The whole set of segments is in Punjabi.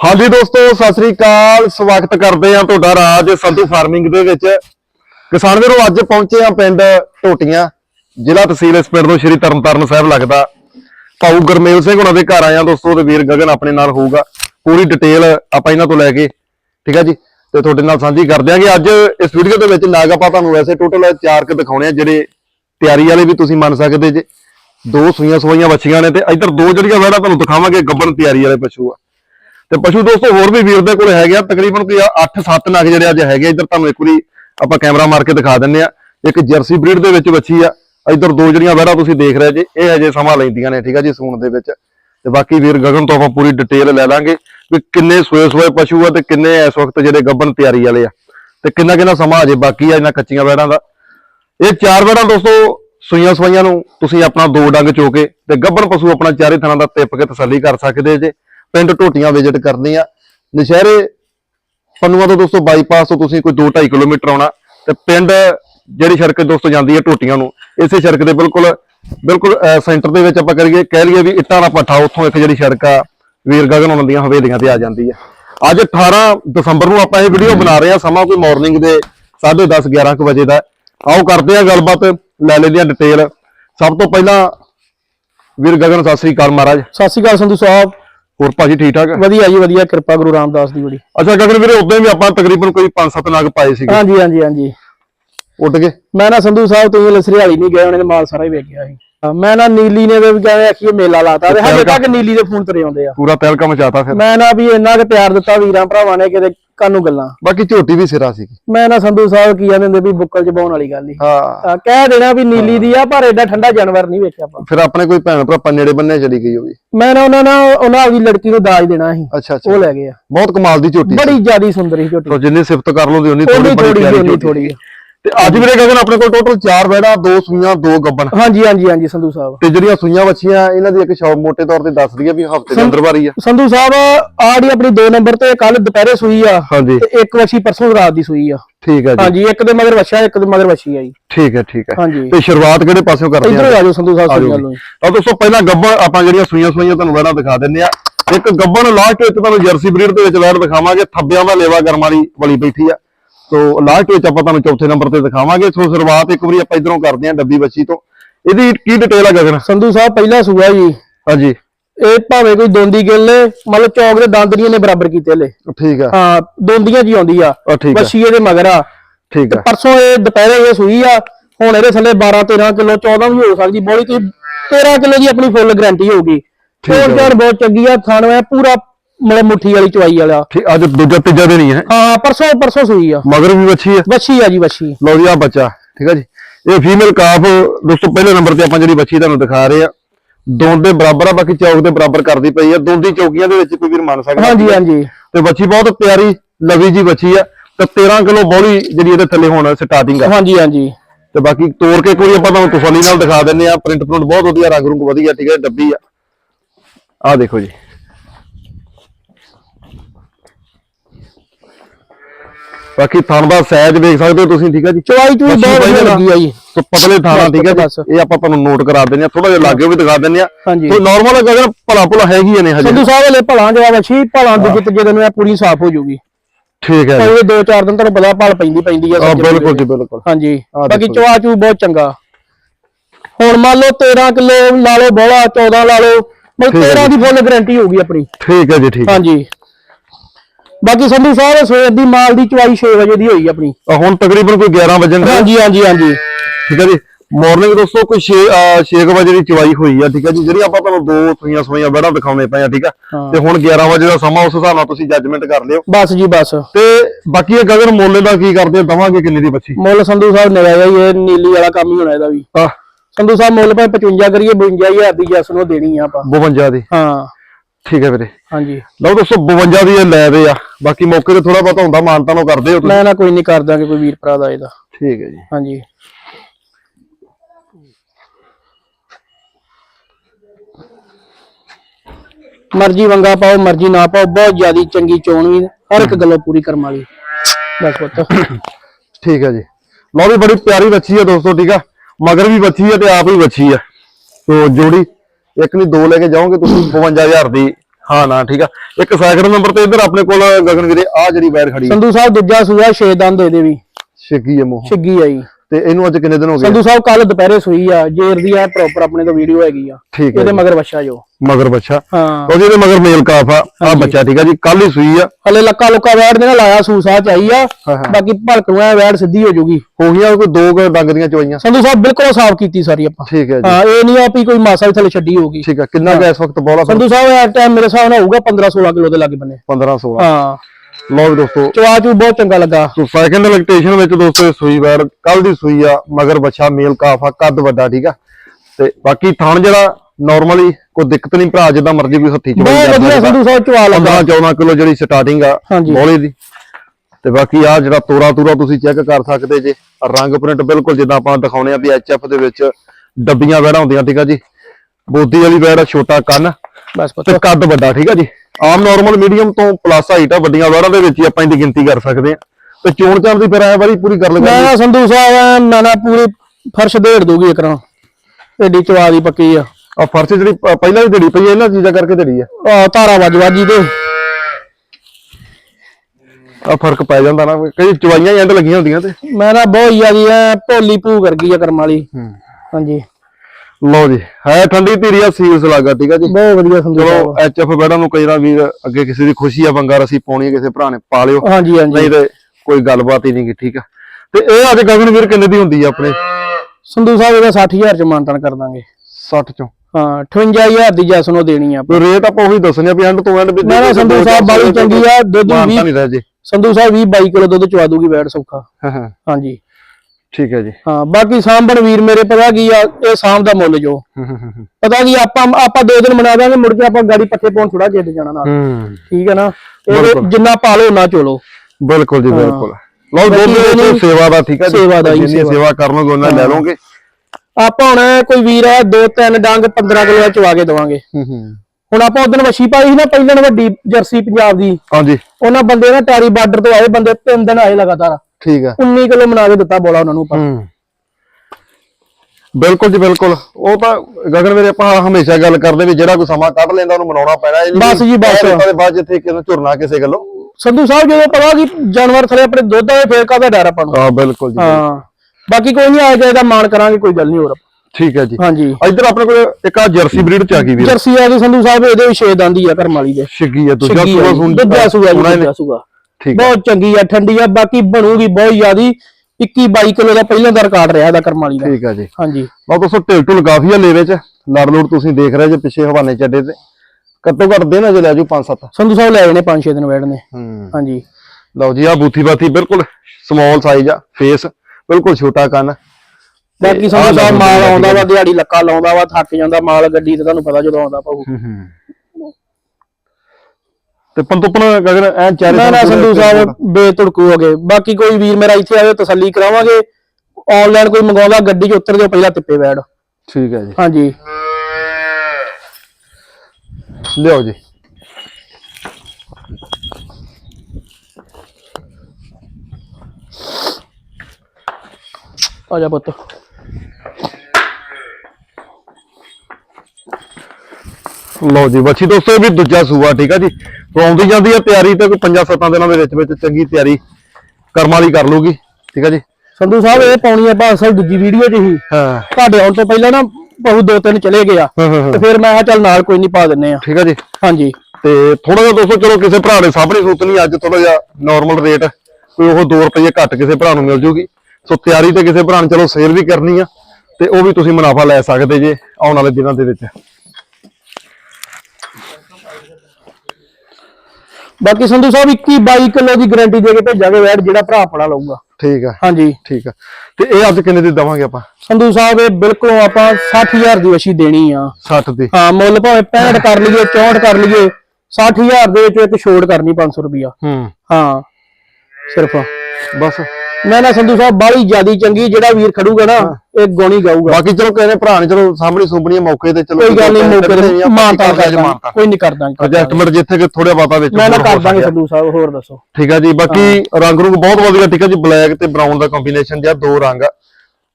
ਹਾਂਜੀ ਦੋਸਤੋ, ਸਤਿ ਸ੍ਰੀ ਅਕਾਲ। ਸਵਾਗਤ ਕਰਦੇ ਆ ਤੁਹਾਡਾ ਰਾਜ ਸੰਧੂ ਫਾਰਮਿੰਗ ਦੇ ਵਿੱਚ। ਕਿਸਾਨ ਵੀਰੋ, ਅੱਜ ਪਹੁੰਚੇ ਆ ਪਿੰਡ ਟੋਟੀਆਂ ਜ਼ਿਲ੍ਹਾ ਤਹਿਸੀਲ ਇਸ ਪਿੰਡ ਤੋਂ ਸ਼੍ਰੀ ਤਰਨਤਾਰਨ ਸਾਹਿਬ ਲੱਗਦਾ। ਭਾਊ ਗਰਮੇਲ ਸਿੰਘ ਉਹਨਾਂ ਦੇ ਘਰ ਆਇਆ ਦੋਸਤੋ ਤੇ ਵੀਰ ਗਗਨ ਆਪਣੇ ਨਾਲ ਹੋਊਗਾ। ਪੂਰੀ ਡਿਟੇਲ ਆਪਾਂ ਇਹਨਾਂ ਤੋਂ ਲੈ ਕੇ। ਠੀਕ ਆ ਜੀ? ਤੇ ਤੁਹਾਡੇ ਨਾਲ ਸਾਂਝੀ ਕਰ ਦਿਆਂਗੇ ਅੱਜ ਇਸ ਵੀਡੀਓ ਦੇ ਵਿੱਚ ਨਾਗ ਆਪਾਂ ਤੁਹਾਨੂੰ ਵੈਸੇ ਟੋਟਲ ਚਾਰ ਕ ਦਿਖਾਉਣੇ ਆ, ਜਿਹੜੇ ਤਿਆਰੀ ਵਾਲੇ ਵੀ ਤੁਸੀਂ ਮੰਨ ਸਕਦੇ ਜੇ। ਦੋ ਸੂਈਆਂ ਸਵਾਈਆਂ ਬੱਚੀਆਂ ਨੇ ਤੇ ਇੱਧਰ ਦੋ ਜਿਹੜੀਆਂ ਵੈੜਾ ਤੁਹਾਨੂੰ ਦਿਖਾਵਾਂਗੇ, ਗੱਬਣ ਤਿਆਰੀ ਵਾਲੇ ਪਸ਼ੂ ਆ। ਤੇ ਪਸ਼ੂ ਦੋਸਤੋ, ਹੋਰ ਵੀ ਵੀਰ ਦੇ ਕੋਲ ਹੈਗੇ ਆ, ਤਕਰੀਬਨ ਕੋਈ 8-7 ਨਗ ਜਿਹੜੇ ਅੱਜ ਹੈਗੇ ਇੱਧਰ ਤੁਹਾਨੂੰ ਇੱਕ ਵਾਰੀ ਆਪਾਂ ਕੈਮਰਾ ਮਾਰ ਕੇ ਦਿਖਾ ਦਿੰਨੇ ਆ। ਇੱਕ ਜਰਸੀ ਬਰੀਡ ਦੇ ਵਿੱਚ ਬੱਚੀ ਆ। ਇੱਧਰ ਦੋ ਜਿਹੜੀਆਂ ਵੈੜਾ ਤੁਸੀਂ ਦੇਖ ਰਹੇ ਜੇ, ਇਹ ਹਜੇ ਸਮਾਂ ਲੈਂਦੀਆਂ ਨੇ, ਠੀਕ ਆ ਜੀ, ਸੂਣ ਦੇ ਵਿੱਚ। ਤੇ ਬਾਕੀ ਵੀਰ ਗਗਨ ਤੋਂ ਆਪਾਂ ਪੂਰੀ ਡਿਟੇਲ ਲੈ ਲਾਂਗੇ ਵੀ ਕਿੰਨੇ ਸੋਏ ਸੋਏ ਪਸ਼ੂ ਆ ਤੇ ਕਿੰਨੇ ਇਸ ਵਕਤ ਜਿਹੜੇ ਗੱਬਣ ਤਿਆਰੀ ਵਾਲੇ ਆ। ਤੇ ਕਿੰਨਾ ਕਿੰਨਾ ਸਮਾਂ ਅਜੇ ਬਾਕੀ ਆ ਇਹਨਾਂ ਕੱਚੀਆਂ ਵੈੜਾਂ ਦਾ। ਇਹ ਚਾਰ ਵੈੜਾਂ ਦੋਸਤੋ, ਸੂਈਆਂ ਸਵਾਈਆਂ ਨੂੰ ਤੁਸੀਂ ਆਪਣਾ ਦੋ ਡੰਗ ਚੋ ਕੇ ਤੇ ਗੱਭਣ ਪਸ਼ੂ ਆਪਣਾ ਚਾਰੇ ਥਾਂ ਦਾ ਟਿੱਪ ਕੇ ਤਸੱਲੀ ਕਰ ਸਕਦੇ ਜੇ। ਪਿੰਡ ਟੋਟੀਆਂ ਵਿਜ਼ਿਟ ਕਰਨੀ ਆ। ਨਸ਼ਹਿਰੇ ਪੰਨੂਆਂ ਤੋਂ ਦੋਸਤੋ ਬਾਈਪਾਸ ਤੋਂ ਤੁਸੀਂ ਕੋਈ 2.5 ਕਿਲੋਮੀਟਰ ਆਉਣਾ ਤੇ ਪਿੰਡ ਜਿਹੜੀ ਸੜਕ ਦੋਸਤੋ ਜਾਂਦੀ ਹੈ ਟੋਟੀਆਂ ਨੂੰ, ਇਸੇ ਸੜਕ ਦੇ ਬਿਲਕੁਲ ਬਿਲਕੁਲ ਸੈਂਟਰ ਦੇ ਵਿੱਚ ਆਪਾਂ ਕਰੀਏ, ਕਹਿ ਲਈਏ ਵੀ ਇੱਟਾਂ ਦਾ ਪੱਠਾ ਉੱਥੋਂ ਇੱਕ ਜਿਹੜੀ ਸੜਕ ਆ, ਵੀਰ ਗਗਨ ਉਹਨਾਂ ਦੀਆਂ ਹਵੇਲੀਆਂ ਤੇ ਆ ਜਾਂਦੀ ਆ। ਅੱਜ 18 ਦਸੰਬਰ ਨੂੰ ਆਪਾਂ ਇਹ ਵੀਡੀਓ ਬਣਾ ਰਹੇ ਆ, ਸਮਾਂ ਕੋਈ ਮਾਰਨਿੰਗ ਦੇ 10:30 11 ਕੁ ਵਜੇ ਦਾ। ਆਓ ਕਰਦੇ ਆ ਗੱਲਬਾਤ, ਲੈ ਲੈਂਦੇ ਆ ਡਿਟੇਲ ਸਭ ਤੋਂ ਪਹਿਲਾਂ ਵੀਰ ਗਗਨ, ਸਤਿ ਸ੍ਰੀ ਅਕਾਲ ਮਹਾਰਾਜ। ਸਤਿ ਸ਼੍ਰੀ ਅਕਾਲ ਸੰਧੂ ਸਾਹਿਬ। ਹੋਰ ਭਾਜੀ ਠੀਕ ਠਾਕ ਵਧੀਆ ਜੀ ਵਧੀਆ ਕਿਰਪਾ ਗੁਰੂ ਰਾਮਦਾਸ ਦੀ ਬੜੀ। ਅੱਛਾ ਗਗਨ ਵੀਰੇ ਉਦੋਂ ਵੀ ਆਪਾਂ ਤਕਰੀਬਨ ਕੋਈ 5-7 ਨਗ ਪਾਏ ਸੀਗੇ। ਹਾਂਜੀ ਹਾਂਜੀ ਹਾਂਜੀ। ਉੱਡ ਗਏ? ਮੈਂ ਨਾ ਸੰਧੂ ਸਾਹਿਬ ਤੁਸੀਂ ਲਸਰਿਆਲੀ ਨਹੀਂ ਗਏ ਉਹਨੇ ਤੇ ਮਾਲ ਸਾਰਾ ਹੀ ਵੇਚ ਗਿਆ ਸੀ। ਮੈਂ ਨਾ ਨੀਲੀ ਨੇ ਵੀ ਕਹਿੰਦੇ ਆਖੀਏ ਮੇਲਾ ਲਾਤਾ ਤੇ ਹਜੇ ਤੱਕ ਨੀਲੀ ਦੇ ਫੋਨ ਤਰੇ ਆਉਂਦੇ ਆ। ਪੂਰਾ ਤਹਿਲਕਾ ਮਚਾਤਾ ਫਿਰ। ਮੈਂ ਨਾ ਵੀ ਇੰਨਾ ਕੁ ਪਿਆਰ ਦਿੱਤਾ ਵੀਰਾਂ ਭਰਾਵਾਂ ਨੇ ਕਿਤੇ ਕਾਨੂੰ ਗੱਲਾਂ? ਬਾਕੀ ਝੋਟੀ ਵੀ ਸਿਰਾ ਸੀਗੀ। ਮੈਂ ਨਾ ਸੰਧੂ ਸਾਹਿਬ ਕੀ ਕਹਿੰਦੇ ਹੁੰਦੇ ਵੀ ਬੁੱਕਲ ਚ ਪਾਉਣ ਵਾਲੀ ਗੱਲ ਹੀ। ਹਾਂ ਕਹਿ ਦੇਣਾ ਵੀ ਨੀਲੀ ਦੀ ਆ ਪਰ ਐਡਾ ਠੰਡਾ ਜਾਨਵਰ ਨਹੀਂ ਵੇਖਿਆ ਆਪਾਂ। ਫਿਰ ਆਪਣੇ ਕੋਈ ਭੈਣ ਭਰਾ ਨੇੜੇ ਬੰਨੇ ਚਲੀ ਗਈ ਹੋਵੇ ਮੈਂ ਨਾ ਉਹਨਾਂ ਨਾਲ ਉਹਨਾਂ ਆਪਦੀ ਲੜਕੀ ਨੂੰ ਦਾਜ ਦੇਣਾ ਸੀ। ਅੱਛਾ ਅੱਛਾ। ਉਹ ਲੈ ਗਏ ਆ। ਬਹੁਤ ਕਮਾਲ ਦੀ ਝੋਟੀ ਸੀ। ਬੜੀ ਜਿਆਦੀ ਸੁੰਦਰ ਸੀ ਝੋਟੀ। ਤੋ ਜਿੰਨੀ ਸਿਫਤ ਕਰ ਲਓ ਦੀ ਉਨੀ ਥੋੜੀ ਬੜੀ ਥੋੜੀ ਪਿਆਰੀ ਥੋੜੀ ਝੋਟੀ ਸੀ। ਤੇ ਅੱਜ ਵੀਰੇ ਗਗਨ ਆਪਣੇ ਕੋਲ ਟੋਟਲ 4 ਬੈੜਾ ਦੋ ਸੂਈਆਂ ਦੋ ਗੱਬਣ। ਹਾਂਜੀ ਹਾਂਜੀ ਹਾਂਜੀ ਸੰਧੂ ਸਾਹਿਬ। ਤੇ ਜਿਹੜੀਆਂ ਸੂਈਆਂ ਬੱਚੀਆਂ ਇਹਨਾਂ ਦੀ ਇੱਕ ਸ਼ੌਪ ਮੋٹے ਤੌਰ ਤੇ ਦੱਸ ਦਈਏ ਵੀ ਹਫ਼ਤੇ ਦੇ ਅੰਦਰ ਵਾਰੀ ਆ। ਸੰਧੂ ਸਾਹਿਬ ਆੜੀ ਆਪਣੀ 2 ਨੰਬਰ ਤੇ ਕੱਲ ਦੁਪਹਿਰੇ ਸੂਈ ਆ ਹਾਂਜੀ। ਤੇ ਇੱਕ ਵਛੀ ਪਰਸੋਂ ਰਾਤ ਦੀ ਸੂਈ ਆ। ਠੀਕ ਹੈ ਜੀ। ਹਾਂਜੀ ਇੱਕ ਦੇ ਮਗਰ ਵਛਾ ਇੱਕ ਦੇ ਮਗਰ ਵਛੀ ਆ ਜੀ। ਠੀਕ ਹੈ ਠੀਕ ਹੈ ਹਾਂਜੀ। ਤੇ ਸ਼ੁਰੂਆਤ ਕਿਹੜੇ ਪਾਸਿਓਂ ਕਰਦੇ ਇਧਰ ਆ ਆ ਜਾਓ ਸੰਧੂ ਸਾਹਿਬ ਆ ਸੂਈ ਵੱਲੋਂ ਆ ਦੋਸਤੋ ਪਹਿਲਾਂ ਗੱਬਣ ਆਪਾਂ ਜਿਹੜੀਆਂ ਸੂਈਆਂ ਸੂਈਆਂ ਤੁਹਾਨੂੰ ਵੈੜਾਂ ਦਿਖਾ ਦਿੰਨੇ ਆ। ਇੱਕ ਗੱਬਣ ਲਾਸਟ ਵਿੱਚ ਤੁਹਾਨੂੰ ਜਰਸੀ ਬਰੀਡ ਦੇ ਵਿੱਚ ਵੈੜ ਦਿਖਾਵਾਂਗੇ। ਥੱਬਿਆਂ ਦਾ ਲੇਵਾ ਗਰਮ ਵਾਲੀ ਵਾਲੀ ਬੈਠੀ ਆ। ਸੋ ਲਾਸਟ ਵਿੱਚ ਆਪਾਂ ਤੁਹਾਨੂੰ ਚੌਥੇ ਨੰਬਰ ਤੇ ਦਿਖਾਵਾਂਗੇ। ਸੋ ਸ਼ੁਰੂਆਤ ਇੱਕ ਵਾਰੀ ਆਪਾਂ ਇਧਰੋਂ ਕਰਦੇ ਆ ਡੱਬੀ ਬੱਚੀ ਤੋਂ। ਇਹਦੀ ਕੀ ਡਿਟੇਲ ਆ ਗਗਨ? ਸੰਧੂ ਸਾਹਿਬ ਪਹਿਲਾ ਸੂਆ ਜੀ। ਹਾਂਜੀ। ਇਹ ਭਾਵੇਂ ਕੋਈ ਦੋਂਦੀ ਗਿੱਲ ਨੇ ਮਤਲਬ ਚੌਕ ਦੇ ਦੰਦਰੀਆਂ ਨੇ ਬਰਾਬਰ ਕੀਤੇ ਲੈ ਠੀਕ ਆ। ਹਾਂ ਦੋਂਦੀਆਂ ਜੀ ਆਉਂਦੀ ਆ। ਵਛੀ ਇਹਦੇ ਮਗਰ ਆ। ਠੀਕ ਆ। ਪਰਸੋਂ ਇਹ ਦੁਪਹਿਰੇ ਇਹ ਸੂਈ ਆ। ਹੁਣ ਇਹਦੇ ਥੱਲੇ 12 13 ਕਿਲੋ 14 ਵੀ ਹੋ ਸਕਦੀ। ਬੋਲੀ ਤੁਸੀਂ 13 ਕਿਲੋ ਦੀ ਆਪਣੀ ਫੁੱਲ ਗਾਰੰਟੀ ਹੋਊਗੀ। ਠੀਕ ਆ। ਬਹੁਤ ਚੰਗੀ ਆ ਥਣ ਹੈ ਪੂਰਾ ਮਤਲਬ ਮੁੱਠੀ ਵਾਲੀ ਚਵਾਈ ਵਾਲਾ। ਠੀਕ ਅੱਜ ਦੂਜਾ ਤੀਜਾ ਦਿਨ ਹੀ ਹੈ। ਹਾਂ ਪਰਸੋਂ ਪਰਸੋਂ ਸੂਈ ਆ। ਮਗਰ ਵੀ ਬੱਚੀ ਹੈ ਵੱਛੀ ਆ ਜੀ ਵੱਛੀ। ਲਓ ਜੀ ਆ ਬੱਚਾ ਠੀਕ ਆ ਜੀ। ਇਹ ਫੀਮੇਲ ਕਾਫ ਦੋਸਤੋ ਪਹਿਲੇ ਨੰਬਰ ਤੇ ਆਪਾਂ ਜਿਹੜੀ ਬੱਚੀ ਤੁਹਾਨੂੰ ਦਿਖਾ ਰਹੇ ਆ ਦੋਨ ਦੇ ਬਰਾਬਰ ਆ ਬਾਕੀ ਚੌਕ ਦੇ ਬਰਾਬਰ ਕਰਦੀ ਪਈ ਆ। ਦੋਂਦੀ ਚੌਕੀਆਂ ਦੇ ਵਿੱਚ ਕੋਈ ਵੀਰ ਮੰਨ ਸਕਦਾ ਹਾਂਜੀ ਹਾਂਜੀ। ਤੇ ਬੱਚੀ ਬਹੁਤ ਪਿਆਰੀ ਲਵੀ ਜੀ ਬੱਚੀ ਆ। ਤੇ 13 ਕਿਲੋ ਬੋਲੀ ਜਿਹੜੀ ਇਹਦੇ ਥੱਲੇ ਹੁਣ ਸਟਾਰਟਿੰਗ ਆ। ਹਾਂਜੀ ਹਾਂਜੀ। ਤੇ ਬਾਕੀ ਤੋੜ ਕੇ ਕੋਈ ਆਪਾਂ ਤੁਹਾਨੂੰ ਤਸੱਲੀ ਨਾਲ ਦਿਖਾ ਦਿੰਨੇ ਆ। ਪ੍ਰਿੰਟ ਪ੍ਰਿੰਟ ਬਹੁਤ ਵਧੀਆ ਰੰਗ ਰੁੰਗ ਵਧੀਆ ਠੀਕ ਹੈ ਡੱਬੀ ਆ। ਆ ਦੇਖੋ ਜੀ। ਬਾਕੀ ਥਣ ਦਾ ਸਾਈਜ਼ ਵੇਖ ਸਕਦੇ ਹੋ ਤੁਸੀਂ ਠੀਕ ਹੈ ਜੀ? ਚਵਾਈ ਚੂਈ ਬਹੁਤ ਵਧੀਆ ਲੱਗੀ ਆ ਜੀ। ਤੇ ਪਤਲੇ ਥਾਣਾ ਠੀਕ ਹੈ ਬਸ। ਜੀ ਇਹ ਆਪਾਂ ਤੁਹਾਨੂੰ ਨੋਟ ਕਰਾ ਦਿੰਨੇ ਆ ਥੋੜਾ ਜਿਹਾ ਲਾਗੇ ਵੀ ਦਿਖਾ ਦਿੰਨੇ ਆ। ਤੇ ਨਾਰਮਲ ਅਗਰ ਭਲਾ ਭੁਲਾ ਹੈਗੀ ਨੇ ਹਜੇ? ਸੰਧੂ ਸਾਹਿਬ ਵਾਲੇ ਭਲਾਂ ਜਵਾ ਵੱਛੀ ਭਲਾਂ ਦੂਜੇ ਤੀਜੇ ਦਿਨ ਇਹ ਪੂਰੀ ਸਾਫ਼ ਹੋ ਜਾਊਗੀ ਠੀਕ ਹੈ ਜੀ। ਦੋ ਚਾਰ ਦਿਨ ਤੁਹਾਨੂੰ ਪਤਾ ਭਲ ਪੈਂਦੀ ਪੈਂਦੀ ਆ। ਬਿਲਕੁਲ ਜੀ ਬਿਲਕੁਲ। ਹਾਂਜੀ। ਬਾਕੀ। ਚਵਾ ਚੂ ਬਹੁਤ ਚੰਗਾ। ਹੁਣ ਮੰਨ ਲਓ 13 ਕਿਲੋ ਲਾ ਲਓ ਬੋਲਾ 14 ਲਾ ਲਓ ਮਤਲਬ ਠੀਕ ਹੈ 13 ਦੀ ਫੁੱਲ ਗਾਰੰਟੀ ਹੋਊਗੀ ਆਪਣੀ। ਠੀਕ ਹੈ ਜੀ ਠੀਕ ਹੈ ਹਾਂਜੀ। ਬਾਕੀ ਸੰਧੂ ਸਾਹਿਬ ਸਵੇਰ ਦੀ ਮਾਲ ਦੀ ਚਵਾਈ 6 ਵਜੇ ਦੀ ਹੋਈ ਆਪਣੀ। ਹੁਣ ਤਕਰੀਬਨ ਕੋਈ 11 ਵਜੇ ਦਾ ਹਾਂਜੀ ਹਾਂਜੀ ਹਾਂਜੀ। ਠੀਕ ਹੈ ਜੀ। ਮਾਰਨਿੰਗ ਦੋਸਤੋ ਕੋਈ 6 6 ਵਜੇ ਦੀ ਚਵਾਈ ਹੋਈ ਆ ਠੀਕ ਹੈ ਜੀ। ਜਿਹੜੀ ਆਪਾਂ ਤੁਹਾਨੂੰ ਦੋ ਸੂਈਆਂ ਸੂਈਆਂ ਬੜਾ ਦਿਖਾਉਣੇ ਪਏ ਆ ਠੀਕ ਆ। ਹਾਂ। ਤੇ ਹੁਣ 11 ਵਜੇ ਦਾ ਸਮਾਂ ਉਸ ਹਿਸਾਬ ਨਾਲ ਤੁਸੀਂ ਜੱਜਮੈਂਟ ਕਰ ਲਿਓ। ਬਸ ਜੀ ਬਸ। ਤੇ ਬਾਕੀ ਇਹ ਗਗਨ ਮੁੱਲ ਦਾ ਕੀ ਕਰਦੇ ਦਵਾਂਗੇ ਕਿੰਨੇ ਦੀ ਬੱਚੀ? ਮੁੱਲ ਸੰਧੂ ਸਾਹਿਬ ਨੇ ਹੀ ਇਹ ਨੀਲੀ ਵਾਲਾ ਕੰਮ ਹੀ ਹੋਣਾ ਇਹਦਾ ਵੀ। ਆ ਸੰਧੂ ਸਾਹਿਬ ਮੁੱਲ ਭਾਵੇਂ 55 ਕਰੀਏ 52000 ਦੀ ਜੈਸ ਨੂੰ ਦੇਣੀ ਆ ਆਪਾਂ। 52 ਦੀ। ਹਾਂ। ਠੀਕ ਹੈ ਵੀਰੇ। ਹਾਂਜੀ। ਲਓ ਦੋਸਤੋ 52 ਦੀ ਇਹ ਲੈ ਦੇ ਆ। ਬਾਕੀ ਮੌਕੇ ਤੇ ਥੋੜਾ ਬਹੁਤਾ ਹੁੰਦਾ ਮਾਨਤਾ ਨੂੰ ਕਰਦੇ ਹੋ ਤੁਸੀਂ? ਮੈਂ ਨਾ ਕੋਈ ਨਹੀਂ ਕਰ ਦਾਂਗੇ ਕੋਈ ਵੀਰ ਭਰਾ ਦਾ ਇਹਦਾ। ਠੀਕ ਹੈ ਜੀ। ਹਾਂਜੀ। ਮਰਜ਼ੀ ਵੰਗਾ ਪਾਓ ਮਰਜ਼ੀ ਨਾ ਪਾਓ ਬਹੁਤ ਜ਼ਿਆਦੀ ਚੰਗੀ ਚੋਣ ਵੀ ਹਰ ਇੱਕ ਗੱਲੋਂ ਪੂਰੀ ਕਰਮ ਵਾਲੀ। ਬਸ ਪੁੱਤ। ਠੀਕ ਹੈ ਜੀ। ਲਓ ਵੀ ਬੜੀ ਪਿਆਰੀ ਬੱਚੀ ਹੈ ਦੋਸਤੋ ਠੀਕ ਆ? ਮਗਰ ਵੀ ਬੱਚੀ ਹੈ ਤੇ ਆਪ ਵੀ ਬੱਚੀ ਹੈ ਸੋ ਜੋੜੀ ਇੱਕ ਨਹੀਂ ਦੋ ਲੈ ਕੇ ਜਾਓਗੇ ਤੁਸੀਂ 52000 ਦੀ ਹਾਂ ਨਾ ਠੀਕ ਆ। ਇੱਕ ਸੈਕਿੰਡ ਨੰਬਰ ਤੇ ਇੱਧਰ ਆਪਣੇ ਕੋਲ ਗਗਨ ਵੀਰੇ ਆ ਜਿਹੜੀ ਵੈਰ ਖੜੀ ਸੰਧੂ ਸਾਹਿਬ ਦੂਜਾ ਸੂਆ ਛੇ ਦੰਦ ਇਹਦੇ ਵੀ। ਛਿੱਗੀ ਹੈ ਮੂੰਹ। ਛਿੱਗੀ ਆਈ ਤੇ ਇਹਨੂੰ ਅੱਜ ਕਿੰਨੇ ਦਿਨ ਹੋ ਗਏ? ਸੰਧੂ ਸਾਹਿਬ ਕੱਲ ਦੁਪਹਿਰੇ ਸੂਈ ਆ ਜੇਰ ਦੀ ਆ ਪ੍ਰੋਪਰ ਆਪਣੇ ਤੋਂ ਵੀਡੀਓ ਹੈਗੀ ਆ। ਠੀਕ ਹੈ ਇਹਦੇ ਮਗਰ ਬੱਚਾ ਜੋ। ਮਗਰ ਬੱਚਾ? ਹਾਂ। ਉਹਦੇ ਦੇ ਮਗਰ ਮੇਲ ਕਾਫ ਆ। ਆ ਬੱਚਾ ਠੀਕ ਆ ਜੀ ਕੱਲ ਹੀ ਸੂਈ ਆ। ਹਲੇ ਲੱਕਾ ਲੁੱਕਾ ਵੈੜ ਦੇ ਨਾਲ ਲਾਇਆ ਸੂਸਾ ਚਾਈ ਆ। ਬਾਕੀ ਭਲਕ ਨੂੰ ਐ ਵੈੜ ਸਿੱਧੀ ਹੋ ਜੂਗੀ। ਹੋ ਗਈਆਂ ਕੋਈ ਦੋ ਡੰਗ ਦੀਆਂ ਚੋਈਆਂ। ਸੰਧੂ ਸਾਹਿਬ ਬਿਲਕੁਲ ਸਾਫ਼ ਕੀਤੀ ਸਾਰੀ ਆਪਾਂ। ਠੀਕ ਹੈ ਜੀ। ਹਾਂ ਇਹ ਨਹੀਂ ਆ ਵੀ ਕੋਈ ਮਾਸਾ ਵੀ ਥੱਲੇ ਛੱਡੀ ਹੋਊਗੀ। ਠੀਕ ਆ ਕਿੰਨਾ ਇਸ ਵਕਤ ਬੋਲਾ ਸੰਧੂ ਸਾਹਿਬ ਇਸ ਟਾਈਮ ਮੇਰੇ ਹਿਸਾਬ ਨਾਲ ਹੋਊਗਾ 15 16 ਕਿਲੋ ਦੇ ਲਾਗੇ ਬੰਨੇ। 15 16 ਹਾਂ। ਲਓ ਵੀ ਦੋਸਤੋ। ਚਵਾ ਚੂ ਬਹੁਤ ਚੰਗਾ ਲੱਗਾ। ਸੋ ਸੈਕਿੰਡ ਇਲੈਕਟ੍ਰੇਸ਼ਨ ਵਿੱਚ ਦੋਸਤੋ ਇਹ ਸੂਈ ਵੈਰ ਕੱਲ ਦੀ ਸੂਈ ਆ ਮਗਰ ਬੱਚਾ ਮੇਲ ਕਾਫ ਆ ਕੱਦ ਵੱਡਾ ਠੀਕ ਆ? ਤੇ ਬਾਕੀ ਥਣ ਜਿਹੜਾ ਨਾਰਮਲੀ ਕੋਈ ਦਿੱਕਤ ਨਹੀਂ ਭਰਾ ਜਿੱਦਾਂ ਮਰਜ਼ੀ ਕੋਈ ਹੱਥੀ ਚਵਾਈ ਬਹੁਤ ਵਧੀਆ। ਸੰਧੂ ਸਾਹਿਬ ਚਵਾ ਲੱਗਾ। 15 14 ਕਿਲੋ ਜਿਹੜੀ ਸਟਾਰਟਿੰਗ ਆ। ਬੋਲੇ ਦੀ। ਤੇ ਬਾਕੀ ਆ ਜਿਹੜਾ ਤੋਰਾ ਤੂਰਾ ਤੁਸੀਂ ਚੈੱਕ ਕਰ ਸਕਦੇ ਜੇ ਰੰਗ ਪ੍ਰਿੰਟ ਬਿਲਕੁਲ ਜਿੱਦਾਂ ਆਪਾਂ ਦਿਖਾਉਣੇ ਆ ਵੀ ਐਚਐਫ ਦੇ ਵਿੱਚ ਡੱਬੀਆਂ ਵੈੜਾਂ ਹੁੰਦੀਆਂ ਠੀਕ ਆ ਜੀ? ਬੋਦੀ ਵਾਲੀ ਵੈੜ ਆ, ਛੋਟਾ ਕੰਨ। ਬਸ ਤੇ ਕੱਦ ਵੱਡਾ ਠੀਕ ਆ ਜੀ? ਆਮ ਨਾਰਮਲ ਮੀਡੀਅਮ ਤੋਂ ਪਲੱਸ ਹਾਈਟ ਆ ਵੱਡੀਆਂ ਵੈੜਾਂ ਦੇ ਵਿੱਚ ਹੀ ਆਪਾਂ ਇਹਦੀ ਗਿਣਤੀ ਕਰ ਸਕਦੇ ਆ। ਤੇ ਚੋਣ ਚਾਣ ਦੀ ਫਿਰ ਐ ਵਾਰੀ ਪੂਰੀ ਕਰ ਮੈਂ ਲਗਾ ਨਾ ਸੰਧੂ ਸਾਹਿਬ ਮੈਂ ਨਾ ਪੂਰੀ ਫਰਸ਼ ਢੇੜ ਦੂਗੀ ਇਕਰਾਂ ਏਡੀ ਚਵਾ ਦੀ ਪੱਕੀ ਆ। ਆ ਫਰਸ਼ ਜਿਹੜੀ ਪਹਿਲਾਂ ਵੀ ਧੜੀ ਪਈ ਆ ਇਹਨਾਂ ਚੀਜ਼ਾਂ ਕਰਕੇ ਧੜੀ ਆ। ਆਹ ਧਾਰਾ ਵੱਜ ਵੱਜੀ ਤੇ। ਆ ਫ਼ਰਕ ਪੈ ਜਾਂਦਾ ਨਾ ਕਈ ਚਵਾਈਆਂ ਐਂਡ ਲੱਗੀਆਂ ਹੁੰਦੀਆਂ ਤੇ। ਮੈਂ ਨਾ ਬਹੁਤ ਜ਼ਿਆਦੀ ਐ ਭੋਲੀ ਭੂ ਕਰ ਗਈ ਆ ਕਰਮ ਵਾਲੀ। ਹਾਂਜੀ। ਲਓ ਜੀ ਹੈ ਠੰਡੀ ਧੀਰੀ ਆ ਸੀਲਸ ਲੱਗਾ ਠੀਕ ਆ ਜੀ? ਬਹੁਤ ਵਧੀਆ ਸੰਧੂ ਚਲੋ ਐਚਐਫ ਬੈਡਾਂ ਨੂੰ ਕਈ ਵਾਰ ਵੀਰ ਅੱਗੇ ਕਿਸੇ ਦੀ ਖੁਸ਼ੀ ਆ ਬੰਗਾ ਰਸੀ ਪਾਉਣੀ ਆ, ਕਿਸੇ ਭਰਾ ਨੇ ਪਾ ਲਿਓ। ਹਾਂਜੀ ਹਾਂਜੀ। ਨਹੀਂ ਤੇ ਕੋਈ ਗੱਲਬਾਤ ਹੀ ਨਹੀਂ ਗੀ ਠੀਕ ਆ। ਤੇ ਇਹ ਅੱਜ ਗਗਨ ਵੀਰ ਕਿੰਨੇ ਦੀ ਹੁੰਦੀ ਆ ਆਪਣੇ? ਸੰਧੂ ਸਾਹਿਬ ਇਹਦਾ 60000 ਚ ਮਾਨਤਨ ਕਰ ਦਾਂਗੇ। 60 ਚੋਂ? ਹਾਂ 58000 ਦੀ ਜੈਸ ਨੂੰ ਦੇਣੀ ਆ ਰੇਟ ਆਪਾਂ ਉਹੀ ਦੱਸਣੇ ਆ ਵੀ ਐਂਡ ਤੋਂ ਐਂਡ ਵੀ ਨਾ ਸੰਧੂ ਸਾਹਿਬ ਬਾਲੀ ਚੰਗੀ ਆ ਦੁੱਧ ਵੀ ਸੰਧੂ ਸਾਹਿਬ 20 22 ਕਿਲੋ ਦੁੱਧ ਚਵਾ ਦੂਗੀ ਬੈੜ ਸੌਖਾ। ਹਾਂ ਹਾਂ। ਹਾਂਜੀ। ਠੀਕ ਹੈ ਜੀ। ਹਾਂ ਬਾਕੀ ਸਾਂਭਣ ਵੀਰ ਮੇਰੇ ਪਤਾ ਕੀ ਆ ਇਹ ਸਾਂਭ ਦਾ ਮੁੱਲ ਜੋ। ਹੂੰ ਹੂੰ ਹੂੰ ਪਤਾ ਕੀ ਆਪਾਂ ਆਪਾਂ ਦੋ ਦਿਨ ਮਨਾ ਦਾਂਗੇ ਮੁੜ ਕੇ ਆਪਾਂ ਗਾੜੀ ਪੱਠੇ ਪਾਉਣ ਥੋੜਾ ਜਿੱਦ ਜਾਣਾ ਨਾਲ। ਹੂੰ। ਠੀਕ ਹੈ ਨਾ? ਇਹ। ਜਿੰਨਾ ਪਾਲੋ ਨਾ ਚੋਲੋ। ਬਿਲਕੁਲ ਜੀ ਬਿਲਕੁਲ। ਲਓ ਬਾਕੀ ਦੁੱਧ ਦੇ ਇਹਨੂੰ- ਵਿੱਚ ਸੇਵਾ ਦਾ ਠੀਕ ਜੀ। ਸੇਵਾ ਦਾ ਹੀ ਜਿੰਨੀ ਸੇਵਾ। ਕਰ ਲਓਗੇ ਉਹਨਾਂ ਲੈ ਲਓਗੇ। ਆਪਾਂ ਹੁਣ ਕੋਈ ਵੀਰ ਆ ਦੋ ਤਿੰਨ ਡੰਗ 15 ਕਿਲੋ ਚਵਾ ਕੇ ਦਵਾਂਗੇ। ਹੂੰ ਹੂੰ। ਹੁਣ ਆਪਾਂ ਉਦੋਂ ਵਸ਼ੀ ਪਾਈ ਸੀ ਨਾ ਪਹਿਲਾਂ ਵੱਡੀ ਜਰਸੀ ਪੰਜਾਬ ਦੀ। ਹਾਂਜੀ। ਉਹਨਾਂ ਬੰਦੇ ਨਾ ਟਾਰੀ ਬਾਰਡਰ ਤੋਂ ਆਏ ਬੰਦੇ ਤਿੰਨ ਦਿਨ ਆਏ ਲਗਾਤਾਰ। ਠੀਕ ਆ। 19 ਕਿਲੋ ਬਣਾ ਕੇ ਦਿੱਤਾ ਬੋਲਾ ਉਹਨਾਂ ਨੂੰ ਆਪਾਂ। ਹੂੰ। ਬਿਲਕੁਲ ਜੀ ਬਿਲਕੁਲ। ਉਹ ਤਾਂ ਗਗਨ ਵੀਰੇ ਆਪਾਂ ਹਮੇਸ਼ਾ ਗੱਲ ਕਰਦੇ ਵੀ ਜਿਹੜਾ ਕੋਈ ਸਮਾਂ ਕੱਢ ਲੈਂਦਾ ਉਹਨੂੰ ਮਨਾਉਣਾ ਪੈਣਾ। ਇਹ ਬਸ ਜੀ, ਬਸ। ਤੇ ਬਾਅਦ ਜਿੱਥੇ ਕਿਸੇ ਝੁਰਨਾ ਕਿਸੇ ਗੱਲੋਂ। ਸੰਧੂ ਸਾਹਿਬ ਜਦੋਂ ਪਤਾ ਕਿ ਜਾਨਵਰ ਥਲੇ ਆਪਣੇ ਦੁੱਧ ਆਏ ਫੇਰ ਕਾਹਦਾ ਡਰ ਆਪਾਂ ਨੂੰ? ਹਾਂ ਬਿਲਕੁਲ ਜੀ ਹਾਂ। ਬਾਕੀ ਕੋਈ ਨਹੀਂ ਆ ਜਾਏ ਦਾ ਮਾਣ ਕਰਾਂਗੇ ਕੋਈ ਗੱਲ ਨਹੀਂ ਹੋਰ ਠੀਕ ਹੈ ਜੀ। ਹਾਂਜੀ। ਇੱਧਰ ਆਪਣੇ ਕੋਲ ਇੱਕ ਆ ਜਰਸੀ ਬਰੀਡ ਚ ਆ ਗਈ ਵੀਰ। ਜਰਸੀ ਆ ਗਈ ਸੰਧੂ ਸਾਹਿਬ ਇਹਦੇ ਵੀ ਛੇ ਦੰਦੀ ਆ ਕਰਮ ਵਾਲੀ ਦੇ। ਛਿੱਗੀ ਆ ਦੂਜਾ ਸੂਆ ਸੁਣ ਦੂਜਾ ਸੂਆ ਜੀ। ਦੂਜਾ ਸੂਆ। ਬਹੁਤ ਚੰਗੀ ਆ ਠੰਡੀ ਆ ਬਾਕੀ ਬਣੂਗੀ ਬਹੁਤ ਜ਼ਿਆਦੀ। 21 22 ਕਿਲੋ ਦਾ ਪਹਿਲਾਂ ਦਾ ਰਿਕਾਰਡ ਰਿਹਾ ਇਹਦਾ ਕਰਮ ਵਾਲੀ ਦਾ। ਠੀਕ ਆ ਜੀ। ਹਾਂਜੀ। ਲਓ ਦੋਸਤੋ ਢਿਲ ਢੁਲ ਕਾਫੀ ਆ ਲੇਵੇ ਚ। ਲੜ ਲੋੜ ਤੁਸੀਂ ਦੇਖ ਰਹੇ ਜੇ ਪਿੱਛੇ ਹਵਾਨੇ ਚੱਡੇ ਤੇ। ਘੱਟੋ ਘੱਟ ਦਿਨ ਅਜੇ ਲੈ ਜਾਓ 5-7 ਸੰਧੂ ਸਾਹਿਬ ਲੈ ਜਾਣੇ 5-6 ਦਿਨ ਬੈਠਨੇ ਹੂੰ। ਹਾਂਜੀ। ਲਓ ਜੀ ਆ ਬੂਥੀ ਬਾਥੀ ਬਿਲਕੁਲ ਸਮਾਲ ਸਾਈਜ਼ ਆ ਫੇਸ ਬਿਲਕੁਲ ਛੋਟਾ ਕੰਨ। ਬਾਕੀ ਸੰਧੂ ਸਾਹਿਬ ਮਾਲ ਆਉਂਦਾ ਵਾ ਦਿਹਾੜੀ ਲੱਕਾ ਲਾਉਂਦਾ ਵਾ ਥੱਕ ਜਾਂਦਾ ਮਾਲ ਗੱਡੀ ਤੇ ਤੁਹਾਨੂੰ ਪਤਾ ਜਦੋਂ ਆਉਂਦਾ ਪਾਉ ਤੇ ਪੰਤੁਪਨ ਗਗਨ ਐ ਚਾਰੇ ਨਾ ਨਾ ਸੰਧੂ ਸਾਹਿਬ ਬੇਤੁੜਕੂ ਹੋ ਗਏ। ਬਾਕੀ ਕੋਈ ਵੀਰ ਮੇਰਾ ਇੱਥੇ ਆਵੇ ਤਸੱਲੀ ਕਰਾਵਾਂਗੇ। ਆਨਲਾਈਨ ਕੋਈ ਮੰਗਾਉਂਦਾ ਗੱਡੀ 'ਚ ਉਤਰ ਜਾਓ ਪਹਿਲਾਂ ਤਿੱਪੇ ਬੈਠ। ਠੀਕ ਹੈ ਜੀ। ਹਾਂਜੀ। ਲਿਓ ਜੀ। ਆ ਜਾ ਪੁੱਤ। ਲਓ ਜੀ ਬੱਚੀ ਦੋਸਤੋ ਇਹ ਵੀ ਦੂਜਾ ਸੂਆ ਠੀਕ ਆ ਜੀ? ਤੋਂ ਆਉਂਦੀ ਜਾਂਦੀ ਆ ਤਿਆਰੀ ਤੇ ਕੋਈ 5-7 ਦਿਨਾਂ ਦੇ ਵਿੱਚ ਵਿੱਚ ਚੰਗੀ ਤਿਆਰੀ ਕਰਮ ਵਾਲੀ ਕਰ ਲੂਗੀ ਠੀਕ ਆ ਜੀ? ਸੰਧੂ ਸਾਹਿਬ ਇਹ ਪਾਉਣੀ ਆ ਬਸ ਦੂਜੀ ਵੀਡੀਓ 'ਚ ਹੀ। ਹਾਂ ਤੁਹਾਡੇ ਆਉਣ ਤੋਂ ਪਹਿਲਾਂ ਨਾ ਬਹੁਤ ਦੋ ਤਿੰਨ ਚਲੇ ਹਾਂ। ਤੇ ਫਿਰ ਮੈਂ ਕਿਹਾ ਚੱਲ ਨਾਲ ਕੋਈ ਨਹੀਂ ਪਾ ਦਿੰਨੇ ਆ। ਠੀਕ ਆ ਜੀ। ਹਾਂਜੀ। ਤੇ ਥੋੜਾ ਜਿਹਾ ਦੋਸਤੋ ਚਲੋ ਕਿਸੇ ਭਰਾ ਨੇ ਸਾਹਮਣੇ ਸੂਤ ਨਹੀਂ ਅੱਜ ਥੋੜਾ ਜਿਹਾ ਨਾਰਮਲ ਰੇਟ ਕੋਈ ਉਹ 2 ਰੁਪਏ ਘੱਟ ਕਿਸੇ ਭਰਾ ਨੂੰ ਮਿਲ ਜੂਗੀ। ਸੋ ਤਿਆਰੀ ਤੇ ਕਿਸੇ ਭਰਾ ਨੇ ਚਲੋ ਸੇਲ ਵੀ ਕਰਨੀ ਆ ਤੇ ਉਹ ਵੀ ਤੁਸੀਂ ਮੁਨਾਫਾ ਲੈ ਸਕਦੇ ਜੇ ਆਉਣ ਵਾਲੇ ਦਿਨਾਂ ਦੇ ਵਿੱਚ। ਬਾਕੀ ਸੰਧੂ ਸਾਹਿਬ 21 22 ਕਿਲੋ ਦੀ ਗਾਰੰਟੀ ਦੇ ਕੇ ਭੇਜਾਂਗੇ ਵੈਟ ਜਿਹੜਾ ਭਰਾ ਆਪਣਾ ਲਊਗਾ। ਠੀਕ ਆ। ਹਾਂਜੀ। ਠੀਕ ਆ। ਤੇ ਇਹ ਅੱਜ ਕਿੰਨੇ ਦੀ ਦਵਾਂਗੇ ਆਪਾਂ? ਸੰਧੂ ਸਾਹਿਬ ਇਹ ਬਿਲਕੁਲ ਆਪਾਂ 60000 ਦੀ ਵਸ਼ੀ ਦੇਣੀ ਆ। 60 ਦੀ। ਹਾਂ ਮੁੱਲ ਭਾਵੇਂ 65 ਕਰ ਲਈਏ 64 ਕਰ ਲਈਏ 60000 ਦੇ ਵਿੱਚ ਇੱਕ ਛੋੜ ਕਰਨੀ 500 ਰੁਪਿਆ ਹੂੰ। ਹਾਂ ਸਿਰਫ। ਬਸ। ਮੈਂ ਨਾ ਸੰਧੂ ਸਾਹਿਬ ਬਾਹਲੀ ਜਿਆਦੀ ਚੰਗੀ ਜਿਹੜਾ ਵੀਰ ਖੜੂਗਾ ਨਾ ਇਹ ਗੋਣੀ ਗਾਊਗਾ। ਬਾਕੀ ਚਲੋ ਕਹਿੰਦੇ ਭਰਾ ਨੇ ਚਲੋ ਸਾਹਮਣੇ ਸੁਪਣੀਆਂ ਮੌਕੇ ਤੇ ਚਲੋ ਕੋਈ ਗੱਲ ਨਹੀਂ ਮੌਕੇ ਤੇ ਮਾਨਤਾ ਕਰਦਾ ਕੋਈ ਨਹੀਂ ਕਰਦਾ। ਐਡਜਸਟਮੈਂਟ ਜਿੱਥੇ ਕਿ ਥੋੜਾ ਬਾਤਾ ਵਿੱਚ ਮੈਂ ਨਾ ਹੋਰ ਹੋ ਕਰ ਦਾਂਗੇ ਸਕਿਆ। ਸੰਧੂ ਸਾਹਿਬ ਹੋਰ ਦੱਸੋ। ਠੀਕ ਆ ਜੀ ਬਾਕੀ ਰੰਗ ਰੂੰਗ ਬਹੁਤ ਵਧੀਆ ਠੀਕ ਆ ਜੀ ਬਲੈਕ ਤੇ ਬਰਾਊਨ ਦਾ ਕੰਬੀਨੇਸ਼ਨ ਜਿਹਾ ਦੋ ਰੰਗ ਆ।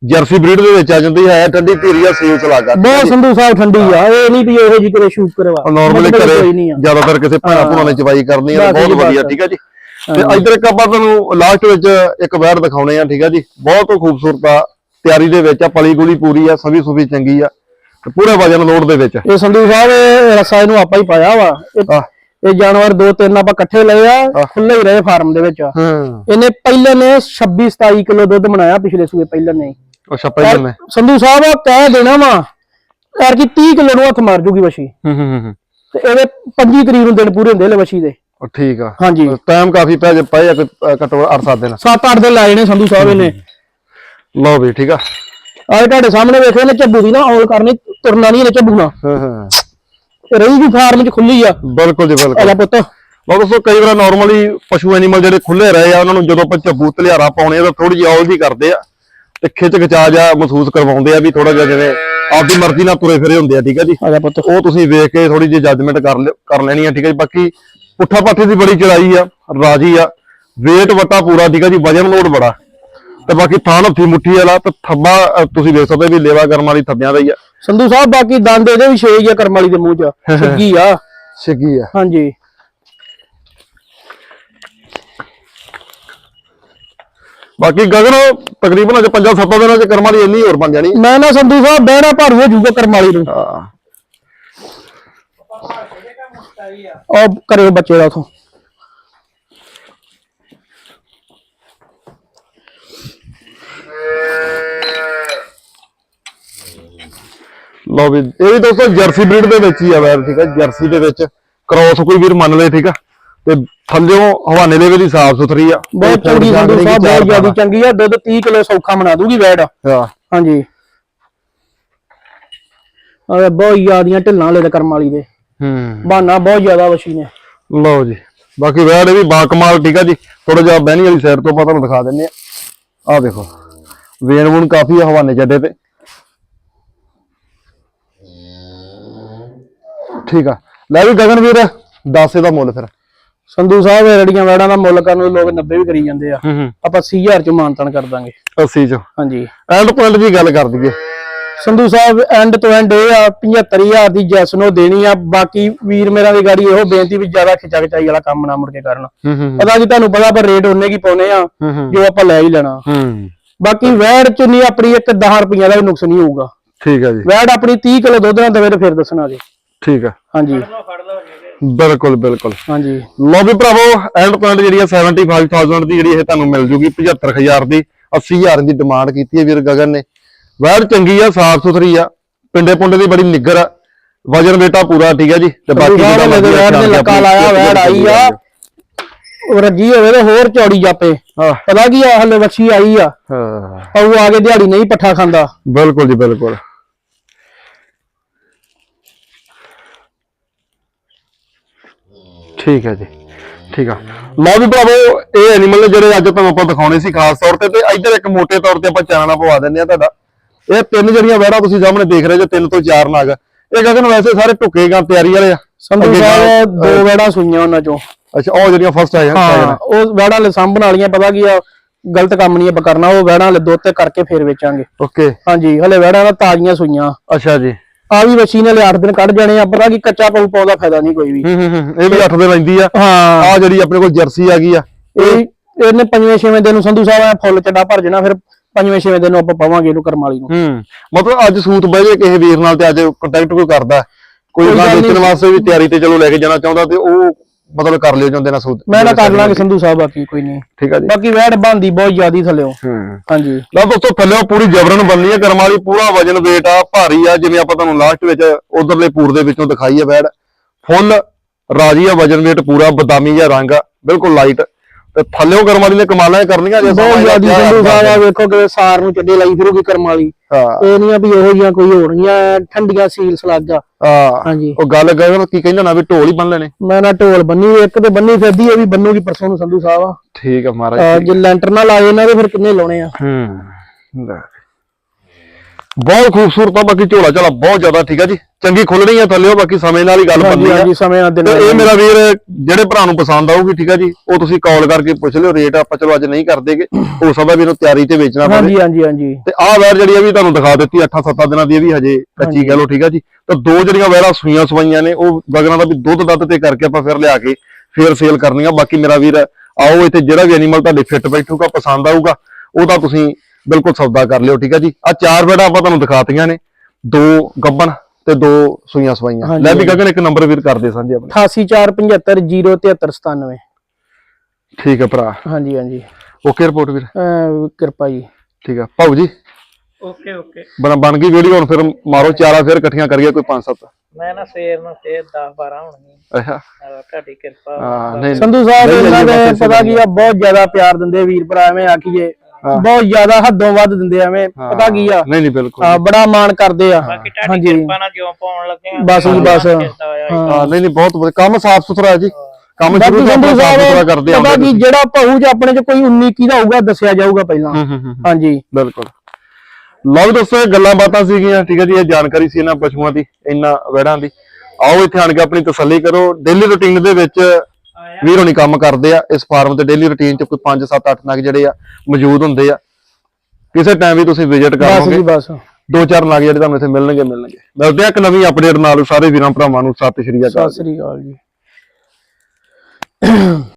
ਜਰਸੀ ਬਰੀਡ ਦੇ ਵਿੱਚ ਆ ਜਾਂਦੀ ਹੈ ਠੰਡੀ ਧੀਰੀ ਆ ਸੇਲ ਚਲਾਗਾ ਬਹੁਤ ਸੰਧੂ ਸਾਹਿਬ ਠੰਡੀ ਆ ਇਹ ਨਹੀਂ ਵੀ ਇਹੋ ਜੀ ਕਿਤੇ ਸ਼ੂਟ ਕਰਵਾ ਨਾਰਮਲੀ ਕਰੇ ਜ਼ਿਆਦਾਤਰ ਕਿਸੇ ਭੈਣਾ ਭੂਣਾ ਨੇ ਚਵਾਈ ਕਰਨੀ ਆ ਬਹੁਤ। ਵਧੀਆ ਠੀਕ ਆ ਜੀ। ਤੇ ਇਧਰ ਇੱਕ ਆਪਾਂ ਤੁਹਾਨੂੰ ਲਾਸਟ ਵਿੱਚ ਇੱਕ ਵੈੜ ਦਿਖਾਉਣੇ ਆ ਠੀਕ ਆ ਜੀ? ਬਹੁਤ ਖੂਬਸੂਰਤ ਆ ਤਿਆਰੀ ਦੇ ਵਿੱਚ ਆ ਪਲੀ ਗੁਲੀ ਪੂਰੀ ਆ ਸਭੀ ਸੁਭੀ ਚੰਗੀ ਆ ਤੇ ਪੂਰੇ ਵਜਨ ਲੋਡ ਦੇ ਵਿੱਚ। ਇਹ ਸੰਧੂ ਸਾਹਿਬ ਇਹ ਰਸਾ ਇਹਨੂੰ ਆਪਾਂ ਹੀ ਪਾਇਆ ਵਾ। ਇਹ- ਜਾਨਵਰ ਦੋ ਤਿੰਨ ਆਪਾਂ ਇਕੱਠੇ ਲਏ ਆ ਖੁੱਲੇ ਹੀ ਰਹੇ ਫਾਰਮ ਦੇ ਵਿੱਚ। ਹਾਂ। ਇਹਨੇ ਪਹਿਲੇ ਨੇ 26 27 ਕਿਲੋ ਦੁੱਧ ਬਣਾਇਆ ਪਿਛਲੇ ਸੂਏ ਪਹਿਲੇ ਨੇ। ਅੱਛਾ ਪਹਿਲਾਂ ਨੇ। ਸੰਧੂ ਸਾਹਿਬ ਆ ਕਹਿ ਦੇਣਾ ਵਾ। ਯਾਰ ਕਿ 30 ਕਿਲੋ ਨੂੰ ਹੱਥ ਮਾਰ ਜੂਗੀ ਵਸ਼ੀ ਹੂੰ ਹੂੰ ਹੂੰ ਤੇ ਇਹਦੇ 25 ਤਰੀਕ ਨੂੰ ਦਿਨ ਪੂਰੇ ਹੁੰਦੇ ਲੈ ਵਸ਼ੀ ਦੇ। ਠੀਕ ਆ। ਹਾਂਜੀ। ਟਾਈਮ ਕਾਫੀ ਪੈ ਜੇ ਪਏ ਆ ਕਿ, ਅ, ਘੱਟੋ 8-7 ਦਿਨ। 7-8 ਦਿਨ ਲਾਏ ਨੇ ਸੰਧੂ ਸਾਹਿਬ ਇਹਨੇ। ਲਓ ਵੀ ਠੀਕ ਆ। ਆਏ ਤੁਹਾਡੇ ਸਾਹਮਣੇ ਵੇਖੋ ਇਹਨੇ ਝੱਬੂ ਦੀ ਨਾ ਔਲ ਕਰਨੀ ਤੁਰਨਾ ਨਹੀਂ ਇਹਨੇ ਝੱਬੂ ਨਾਲ। ਹਾਂ ਹਾਂ। ਰਹੀ ਵੀ ਫਾਰਮ 'ਚ ਖੁੱਲੀ ਆ। ਬਿਲਕੁਲ ਜੀ ਬਿਲਕੁਲ। ਆਲਾ ਪੁੱਤ। ਬਹੁਤ ਦੋਸਤੋ ਕਈ ਵਾਰ ਨਾਰਮਲੀ ਪਸ਼ੂ ਐਨੀਮਲ ਜਿਹੜੇ ਖੁੱਲੇ ਰਹੇ ਆ ਉਹਨਾਂ ਨੂੰ ਜਦੋਂ ਆਪਾਂ ਝੱਬੂ ਧਲਿਆਰਾ ਪਾਉਣੇ ਆ ਤਾਂ ਥੋੜੀ ਜਿਹੀ ਔਲ ਜੀ ਕਰਦੇ ਆ। ਤੇ ਖਿੱਚ ਖਿਚਾ ਜਾ ਮਹਿਸੂਸ ਕਰਵਾਉਂਦੇ ਆ ਵੀ ਥੋੜਾ ਜਿਹਾ ਜਿਵੇਂ ਆਪਦੀ ਮਰਜ਼ੀ ਨਾਲ ਤੁਰੇ ਫਿਰੇ ਹੁੰਦੇ ਆ ਠੀਕ ਆ ਜੀ? ਉਹ ਤੁਸੀਂ ਵੇਖ ਕੇ ਥੋੜੀ ਜਿਹੀ ਜੱਜਮੈਂਟ ਕਰ ਲਿਓ ਕਰ ਲੈਣੀ ਆ ਠੀਕ ਆ ਜੀ? ਬਾਕੀ ਪੁੱਠਾ ਪਾਠੇ ਦੀ ਬੜੀ ਚੜਾਈ ਆ ਰਾਜੀ ਆ। weight ਵਟਾ ਪੂਰਾ ਠੀਕ ਆ ਜੀ ਵਜਨ ਲੋਡ ਬੜਾ। ਤੇ ਬਾਕੀ ਥਾਨ ਹੱਥੀ ਮੁੱਠੀ ਵਾਲਾ ਤੇ ਥੱਬਾ ਤੁਸੀਂ ਵੇਖ ਸਕਦੇ ਵੀ ਲੇਵਾ ਕਰਮ ਵਾਲੀ ਥੱਬਿਆਂ ਦਾ ਹੀ ਆ। ਸੰਧੂ ਸਾਹਿਬ ਬਾਕੀ ਦੰਦ ਇਹਦੇ ਵੀ ਛੇ ਹੀ ਆ ਕਰਮ ਵਾਲੀ ਦੇ ਮੂੰਹ 'ਚ। ਸਿੱਗੀ ਆ। ਛਿੱਗੀ ਆ। ਹਾਂਜੀ। ਬਾਕੀ ਗਗਨ ਤਕਰੀਬਨ ਅਜੇ 5-7 ਦਿਨਾਂ ਚ ਕਰਮ ਵਾਲੀ ਇੰਨੀ ਹੋਰ ਬਣ ਜਾਣੀ। ਮੈਂ ਨਾ ਸੰਧੂ ਸਾਹਿਬ ਬਹਿਣਾ ਭਰ ਹੋ ਜਾਊਗਾ ਕਰਮ ਵਾਲੀ ਨੂੰ। ਹਾਂ। ਉਹ ਕਰਿਓ ਬੱਚੇ ਦਾ ਉਥੋਂ। ਲਓ ਵੀ ਇਹ ਵੀ ਦੋਸਤੋ ਜਰਸੀ ਬਰੀਡ ਦੇ ਵਿੱਚ ਹੀ ਆ ਵੈਰ ਠੀਕ ਆ ਜਰਸੀ ਦੇ ਵਿੱਚ। ਕ੍ਰੋਸ ਕੋਈ ਵੀਰ ਮੰਨ ਲਏ ਠੀਕ ਆ। ਤੇ ਥੱਲਿਓਂ ਹਵਾਨੇ ਦੇ ਵੀ ਸਾਫ਼ ਸੁਥਰੀ ਆ। ਬਹੁਤ ਚੰਗੀ ਸੰਧੂ ਸਾਹਿਬ ਬਹੁਤ ਜ਼ਿਆਦਾ ਚੰਗੀ ਆ ਦੁੱਧ 30 ਕਿਲੋ ਸੌਖਾ ਬਣਾ ਦੂਗੀ ਵੈੜ। ਹਾਂ। ਹਾਂਜੀ। ਆ ਬਹੁਤ ਜ਼ਿਆਦੀਆਂ ਢਿੱਲਾਂ ਲੈ ਕਰਮ ਵਾਲੀ ਦੇ। ਹੂੰ। ਬਹਾਨਾ ਬਹੁਤ ਜ਼ਿਆਦਾ ਵਸ਼ੀ ਨੇ। ਲਓ ਜੀ ਬਾਕੀ ਵੈੜ ਵੀ ਬਾਕਮਾਲ ਠੀਕ ਆ ਜੀ। ਥੋੜਾ ਜਿਹਾ ਬਹਿਣੀ ਵਾਲੀ ਸਾਈਡ ਤੋਂ ਆਪਾਂ ਤੁਹਾਨੂੰ ਦਿਖਾ ਦਿੰਨੇ ਆ ਆ ਦੇਖੋ ਵੇਨ ਵੂਨ ਕਾਫੀ ਆ ਹਵਾਨੇ ਜੱਡੇ ਤੇ। ਠੀਕ ਆ। ਲੈ ਵੀ ਗਗਨ ਵੀਰ ਦੱਸ ਇਹਦਾ ਮੁੱਲ ਫਿਰ। ਸੰਧੂ ਸਾਹਿਬ ਰੜੀਆਂ ਵੈੜਾਂ ਦਾ ਮੁੱਲ ਕਰਨ ਨੂੰ ਲੋਕ 90 ਵੀ ਕਰੀ ਜਾਂਦੇ ਆ। ਆਪਾਂ 80000 ਚ ਮਾਨਤਨ ਕਰ ਦਾਂਗੇ। 80 ਚ। ਹਾਂਜੀ। ਐਂਡ ਪੁਆਇੰਟ ਦੀ ਗੱਲ ਕਰ ਦਈਏ। ਸੰਧੂ ਸਾਹਿਬ ਐਂਡ ਤੋਂ ਐਂਡ ਇਹ ਆ 75000 ਦੀ ਜੈਸ ਨੂੰ ਦੇਣੀ ਆ। ਬਾਕੀ ਵੀਰ ਮੇਰਾ ਦੀ ਗਾੜੀ ਇਹੋ ਬੇਨਤੀ ਵੀ ਜ਼ਿਆਦਾ ਖਿਚਾ ਖਿਚਾਈ ਵਾਲਾ ਕੰਮ ਨਾ ਮੁੜ ਕੇ ਕਰਨ। ਪਤਾ ਜੀ ਤੁਹਾਨੂੰ ਪਤਾ ਪਰ ਰੇਟ ਉਹਨੇ ਕੀ ਪਾਉਨੇ ਆ ਜੋ ਆਪਾਂ ਲੈ ਹੀ ਲੈਣਾ। ਬਾਕੀ ਵੈੜ ਚ ਨਹੀਂ ਆਪਣੀ ਇੱਕ 10 ਰੁਪਈਆ ਦਾ ਵੀ ਨੁਕਸ ਨਹੀਂ ਹੋਊਗਾ। ਠੀਕ ਆ ਜੀ। ਵੈੜ ਆਪਣੀ 30 ਕਿਲੋ ਦੁੱਧ ਨਾਲ ਦਵੇ ਤੇ ਫਿਰ ਦੱਸਣਾ ਜੀ। ਠੀਕ ਆ। ਹਾਂਜੀ। ਬਿਲਕੁਲ ਬਿਲਕੁਲ। ਹਾਂਜੀ। ਲੋ ਵੀ ਭਰਾਵੋ ਐਂਡ ਪੁਆਇੰਟ ਜਿਹੜੀ ਆ 75000 ਦੀ ਜਿਹੜੀ ਇਹ ਤੁਹਾਨੂੰ ਮਿਲ ਜੂਗੀ 75000 ਦੀ 80000 ਦੀ ਡਿਮਾਂਡ ਕੀਤੀ ਹੈ ਵੀਰ ਗਗਨ ਨੇ। ਵੈੜ ਚੰਗੀ ਆ ਸਾਫ਼ ਸੁਥਰੀ ਆ ਪਿੰਡੇ ਪੁੰਡੇ ਦੀ ਬੜੀ ਨਿੱਗਰ ਆ। ਵਜਨ ਬੇਟਾ ਪੂਰਾ ਠੀਕ ਹੈ ਜੀ ਤੇ ਬਾਕੀ ਜਿਹੜਾ ਵੈੜ ਨੇ ਲੱਕਾ ਲਾਇਆ ਵੈੜ ਆਈ ਆ। ਉਹ ਰੱਜੀ ਹੋਵੇ ਤੇ ਹੋਰ ਚੌੜੀ ਜਾਪੇ। ਹਾਂ। ਪਤਾ ਕੀ ਆ ਹਲੇ ਵੱਛੀ ਆਈ ਆ। ਹਾਂ। ਉਹ ਆ ਕੇ ਦਿਹਾੜੀ ਨਹੀਂ ਪੱਠਾ ਖਾਂਦਾ। ਬਿਲਕੁਲ ਜੀ ਬਿਲਕੁਲ। ਠੀਕ ਹੈ ਜੀ ਠੀਕ ਆ। ਲਓ ਵੀ ਭਰਾਵੋ ਇਹ ਐਨੀਮਲ ਜਿਹੜੇ ਅੱਜ ਤੁਹਾਨੂੰ ਆਪਾਂ ਦਿਖਾਉਣੇ ਸੀ ਖਾਸ ਤੌਰ ਤੇ ਤੇ ਇੱਧਰ ਇੱਕ ਮੋٹے ਤੌਰ ਤੇ ਆਪਾਂ ਚਾਨਣਾ ਪਵਾ ਦਿੰਦੇ ਆ ਤੁਹਾਡਾ। ਇਹ ਤਿੰਨ ਜਿਹੜੀਆਂ ਵੈੜਾਂ ਤੁਸੀਂ ਸਾਹਮਣੇ ਦੇਖ ਰਹੇ ਜੋ ਤਿੰਨ ਤੋਂ ਚਾਰ ਨਾਗ। ਇਹ ਗਗਨ ਵੈਸੇ ਸਾਰੇ ਢੁੱਕੇ ਗਾਂ ਤਿਆਰੀ ਵਾਲੇ ਆ। ਸੰਧੂ ਸਾਹਿਬ ਦੋ ਵੈੜਾਂ ਸੁਈਆਂ ਉਹਨਾਂ ਚੋਂ। ਅੱਛਾ ਉਹ ਜਿਹੜੀਆਂ ਫਸਟ ਹਾਂ ਉਹ ਵੈੜਾਂ ਲੈ ਸਾਂਭਣ ਵਾਲੀਆਂ ਪਤਾ ਕੀ ਆ ਗਲਤ ਕੰਮ ਨਹੀਂ ਆਪਾਂ ਕਰਨਾ ਉਹ ਵੈੜਾਂ ਲੈ ਤੇ ਕਰਕੇ ਫੇਰ ਵੇਚਾਂਗੇ। ਓਕੇ। ਹਾਂਜੀ ਹਲੇ ਵੈੜਾਂ ਦਾ ਤਾਜ਼ੀਆਂ ਸੂਈਆਂ। ਅੱਛਾ ਜੀ। ਆ ਵੀ ਵੱਛੀ ਨੇ ਲਿਆ 8 ਦਿਨ ਕੱਢ ਜਾਣੇ ਆ ਪਤਾ ਕੀ ਕੱਚਾ ਪਊ ਪਾਉਂਦਾ ਫਾਇਦਾ ਨਹੀਂ ਕੋਈ ਵੀ। ਹੂੰ ਇਹ ਵੀ 8 ਦੇ ਲੈਂਦੀ ਆ। ਹਾਂ। ਆ ਜਿਹੜੀ ਆਪਣੇ ਕੋਲ ਜਰਸੀ ਆ ਗਈ ਆ। ਇਹ ਇਹਨੇ ਪੰਜਵੇਂ ਛੇਵੇਂ ਦਿਨ ਨੂੰ ਸੰਧੂ ਸਾਹਿਬ ਐਂ ਫੁੱਲ ਚੱਡਾ ਭਰ ਜਾਣਾ ਫਿਰ ਪੰਜਵੇਂ ਛੇਵੇਂ ਦਿਨ ਨੂੰ ਆਪਾਂ ਪਾਵਾਂਗੇ ਇਹਨੂੰ ਕਰਮ ਵਾਲੀ ਨੂੰ। ਹੂੰ। ਮਤਲਬ ਅੱਜ ਸੂਤ ਬਹਿ ਜੇ ਕਿਸੇ ਵੀਰ ਨਾਲ ਤੇ ਅੱਜ ਕੰਟੈਕਟ ਕੋਈ ਕਰਦਾ। ਕੋਈ ਉਹਨਾਂ ਵੇਚਣ। ਵਾਸਤੇ ਵੀ ਤਿਆਰੀ ਤੇ ਚਲੋ ਲੈ ਕੇ ਜਾਣਾ ਚਾਹੁੰਦਾ ਤੇ ਉਹ ਮਤਲਬ ਕਰ ਲਿਓ ਜਾਂਦੇ ਨਾ ਸੂਤ। ਮੈਂ ਨਾ ਕਰ ਲਾਂਗੇ ਸੰਧੂ ਸਾਹਿਬ ਬਾਕੀ ਕੋਈ ਨਹੀਂ। ਠੀਕ ਆ ਜੀ। ਬਾਕੀ ਵੈੜ ਬੰਦੀ ਬਹੁਤ ਜ਼ਿਆਦੀ ਥੱਲਿਓ ਹੂੰ। ਹਾਂਜੀ। ਲਓ ਦੋਸਤੋ ਥੱਲੇ ਪੂਰੀ ਜਬਰਨ ਬੰਨੀ ਹੈ ਕਰਮ ਵਾਲੀ ਪੂਰਾ ਵਜਨ weight ਆ ਭਾਰੀ ਆ ਜਿਵੇਂ ਆਪਾਂ ਤੁਹਾਨੂੰ ਲਾਸਟ ਵਿੱਚ ਉਧਰਲੇ ਪੂਰ ਦੇ ਵਿੱਚੋਂ ਦਿਖਾਈ ਹੈ ਬੈੜ ਫੁੱਲ ਰਾਜੀ ਆ ਵਜਨ weight ਪੂਰਾ ਬਦਾਮੀ ਜਿਹਾ ਰੰਗ ਆ ਬਿਲਕੁਲ ਲਾਈਟ ਤੇ ਥੱਲੇੋਂ ਕਰਮ ਵਾਲੀ ਨੇ ਕਮਾਲਾਂ ਹੀ ਕਰਨੀਆਂ ਜੇ ਬਹੁਤ ਜ਼ਿਆਦੀ ਸੰਧੂ ਸਾਹਿਬ ਆ ਵੇਖੋ ਕਿ ਸਾਰ ਨੂੰ ਚੱਡੇ ਲਾਈ ਫਿਰੂਗੀ ਕਰਮ ਵਾਲੀ। ਹਾਂ। ਇਹ ਨਹੀਂ ਆ ਵੀ ਇਹੋ ਜਿਹੀਆਂ ਕੋਈ ਹੋਣਗੀਆਂ ਠੰਡੀਆਂ ਸੀਲ ਸਲਾਗਾ। ਹਾਂਜੀ। ਉਹ ਗੱਲ ਕਰਨ ਕੀ ਕਹਿੰਦਾ ਨਾ ਵੀ ਢੋਲ ਹੀ ਬੰਨ ਲੈਣੇ? ਮੈਂ ਨਾ ਢੋਲ ਬੰਨੀ ਇੱਕ ਤੇ ਬੰਨੀ ਫਿਰਦੀ ਇਹ ਵੀ ਬੰਨੂਗੀ ਪਰਸੋਂ ਨੂੰ ਸੰਧੂ ਸਾਹਿਬ ਆ। ਠੀਕ ਆ ਮਹਾਰਾਜ ਜੇ ਲੈਂਟਰ ਨਾਲ ਲਾਏ ਇਹਨਾਂ ਦੇ ਫਿਰ ਕਿੰਨੇ ਲਾਉਣੇ ਆ? ਹੂੰ। ਲੈ। ਬਹੁਤ ਖੂਬਸੂਰਤ ਆ ਬਾਕੀ ਝੋਲਾ ਝਾਲਾ ਬਹੁਤ ਜ਼ਿਆਦਾ ਠੀਕ ਆ ਜੀ। ਚੰਗੀ ਖੁੱਲ ਰਹੀ ਆ ਥੱਲੇ ਬਾਕੀ ਸਮੇਂ ਨਾਲ ਹੀ ਗੱਲ ਹਾਂਜੀ ਬਣਨੀ ਆ। ਹਾਂਜੀ ਸਮੇਂ ਨਾਲ ਦਿਨ ਤੇ ਇਹ ਮੇਰਾ ਵੀਰ ਜਿਹੜੇ ਭਰਾ ਨੂੰ ਪਸੰਦ ਆਊਗੀ ਠੀਕ ਆ ਜੀ ਉਹ ਤੁਸੀਂ ਕਾਲ ਕਰਕੇ ਪੁੱਛ ਲਿਓ ਰੇਟ ਆਪਾਂ ਚਲੋ ਅੱਜ ਨਹੀਂ ਕਰਦੇਗੇ ਹੋ ਸਕਦਾ ਵੀ ਇਹਨੂੰ ਤਿਆਰੀ ਤੇ ਵੇਚਣਾ ਪਵੇ। ਹਾਂਜੀ ਹਾਂਜੀ ਹਾਂਜੀ। ਤੇ ਆਹ ਵੈਰ ਜਿਹੜੀ ਆ ਵੀ ਤੁਹਾਨੂੰ ਦਿਖਾ ਦਿੱਤੀ 8-7 ਦਿਨਾਂ ਦੀ ਇਹ ਵੀ ਹਜੇ ਕੱਚੀ ਕਹਿ ਲਓ ਠੀਕ ਆ ਜੀ। ਤਾਂ ਦੋ ਜਿਹੜੀਆਂ ਵੈਰਾਂ ਸੂਈਆਂ ਸਵਾਈਆਂ ਨੇ ਉਹ ਵਗਰਾਂ ਦਾ ਵੀ ਦੁੱਧ ਦੱਧ ਤੇ ਕਰਕੇ ਆਪਾਂ ਫਿਰ ਲਿਆ ਕੇ ਫਿਰ ਸੇਲ ਕਰਨੀਆਂ। ਬਾਕੀ ਮੇਰਾ ਵੀਰ ਆਓ ਇੱਥੇ ਜਿਹੜਾ ਵੀ ਐਨੀਮਲ ਤੁਹਾਡੇ ਫਿੱਟ ਬੈਠੂਗਾ ਪਸੰਦ ਆਊਗਾ ਉਹ ਤਾਂ ਤੁਸੀਂ ਬਿਲਕੁਲ ਸੌਦਾ ਕਰ ਲਿਓ ਠੀਕ ਆ ਜੀ। ਆ ਚਾਰ ਵੈਰਾਂ ਆਪਾਂ ਤੁਹਾਨੂੰ ਦਿਖਾਤੀਆਂ ਨੇ। ਦੋ ਗੱਬਣ ਤੇ ਦੋ ਸੂਈਆਂ ਸਵਾਈਆਂ। ਲੈ ਵੀ। ਗਗਨ ਇੱਕ ਨੰਬਰ ਵੀਰ ਕਰਦੇ ਸਾਂਝੇ ਆਪਣੇ। 8847507397 ਠੀਕ ਆ ਭਰਾ। ਹਾਂਜੀ ਹਾਂਜੀ। ਓਕੇ ਰਿਪੋਰਟ ਵੀਰ। ਕਿਰਪਾ ਜੀ। ਠੀਕ ਆ। ਭਾਊ ਜੀ। Okay okay. ਬਣ ਬਣ ਗਈ ਵੀਡੀਓ ਹੁਣ ਫਿਰ ਮਾਰੋ ਚਾਰਾ ਫਿਰ ਇਕੱਠੀਆਂ ਕਰੀਏ ਕੋਈ 5-7 ਮੈਂ ਨਾ ਸਵੇਰ ਨੂੰ ਫੇਰ 10 12 ਹੋਣਗੀਆਂ। ਅੱਛਾ। ਤੁਹਾਡੀ ਕਿਰਪਾ। ਹਾਂ ਨਹੀਂ ਸੰਧੂ ਸਾਹਿਬ ਇਹਨਾਂ ਦੇ ਪਤਾ ਕੀ ਆ ਬਹੁਤ ਜ਼ਿਆਦਾ ਪਿਆਰ ਦਿੰਦੇ ਵੀਰ ਭਰਾ ਐਵੇਂ ਆਖੀਏ। ਹਾਂ। ਬਹੁਤ ਜ਼ਿਆਦਾ ਹੱਦੋਂ ਵੱਧ ਦਿੰਦੇ ਐਵੇਂ ਪਤਾ ਕੀ ਆ? ਨਹੀਂ ਨਹੀਂ ਬਿਲਕੁਲ। ਆ, ਬੜਾ ਮਾਣ ਕਰਦੇ ਆ। ਬਾਕੀ ਤੁਹਾਡੀ ਹਾਂਜੀ। ਕਿਰਪਾ ਨਾਲ ਜਿਉਂ ਪਾਉਣ ਲੱਗੇ ਆ। ਬਸ ਜੀ, ਬਸ। ਹਾਂ। ਨਹੀਂ ਨਹੀਂ ਬਹੁਤ ਵਧੀਆ। ਕੰਮ ਸਾਫ਼ ਸੁਥਰਾ ਹੈ ਜੀ। ਕੰਮ ਸ਼ੁਰੂ ਬਾਕੀ ਤੋਂ ਸੰਧੂ ਆਪਾਂ ਸਾਫ਼ ਸੁਥਰਾ ਸਾਹਿਬ ਕਰਦੇ ਪਤਾ ਕੀ ਜਿਹੜਾ ਭਾਊ ਚ ਆਪਣੇ ਚ ਕੋਈ 19 ਕੀ ਦਾ ਹੋਊਗਾ ਦੱਸਿਆ ਜਾਊਗਾ ਪਹਿਲਾਂ। ਹੂੰ ਹੂੰ ਹੂੰ ਹਾਂਜੀ। ਬਿਲਕੁਲ। ਲਓ ਵੀ ਦੋਸਤੋ ਇਹ ਗੱਲਾਂ ਬਾਤਾਂ ਸੀਗੀਆਂ ਠੀਕ ਹੈ ਜੀ ਇਹ ਜਾਣਕਾਰੀ ਸੀ ਇਹਨਾਂ ਪਸ਼ੂਆਂ ਦੀ ਇਹਨਾਂ ਵੜਾਂ ਦੀ। ਆਓ ਇੱਥੇ ਆਣ ਕੇ ਆਪਣੀ ਤਸੱਲੀ ਕਰੋ। ਡੇਲੀ ਰੁਟੀਨ ਦੇ ਵਿੱਚ ਵੀਰ ਹੋਣੀ ਕੰਮ ਕਰਦੇ ਆ ਇਸ ਫਾਰਮ ਤੇ ਡੇਲੀ ਰੁਟੀਨ ਚ ਕੋਈ 5 7 8 ਨਗ ਜਿਹੜੇ ਆ ਮੌਜੂਦ ਹੁੰਦੇ ਆ। ਕਿਸੇ ਟਾਈਮ ਵੀ ਤੁਸੀਂ ਵਿਜ਼ਿਟ ਕਰ ਬਸ ਜੀ ਲਓਗੇ ਬਸ। ਦੋ ਚਾਰ ਨਗ ਜਿਹੜੇ ਤੁਹਾਨੂੰ ਇੱਥੇ ਮਿਲਣਗੇ ਮਿਲਣਗੇ। ਮਿਲਦੇ ਆ ਇੱਕ ਨਵੀਂ ਅਪਡੇਟ ਨਾਲ ਸਾਰੇ ਵੀਰਾਂ ਭਰਾਵਾਂ ਨੂੰ। ਸਤਿ ਸ਼੍ਰੀ ਅਕਾਲ ਸਤਿ ਸ੍ਰੀ ਅਕਾਲ ਜੀ।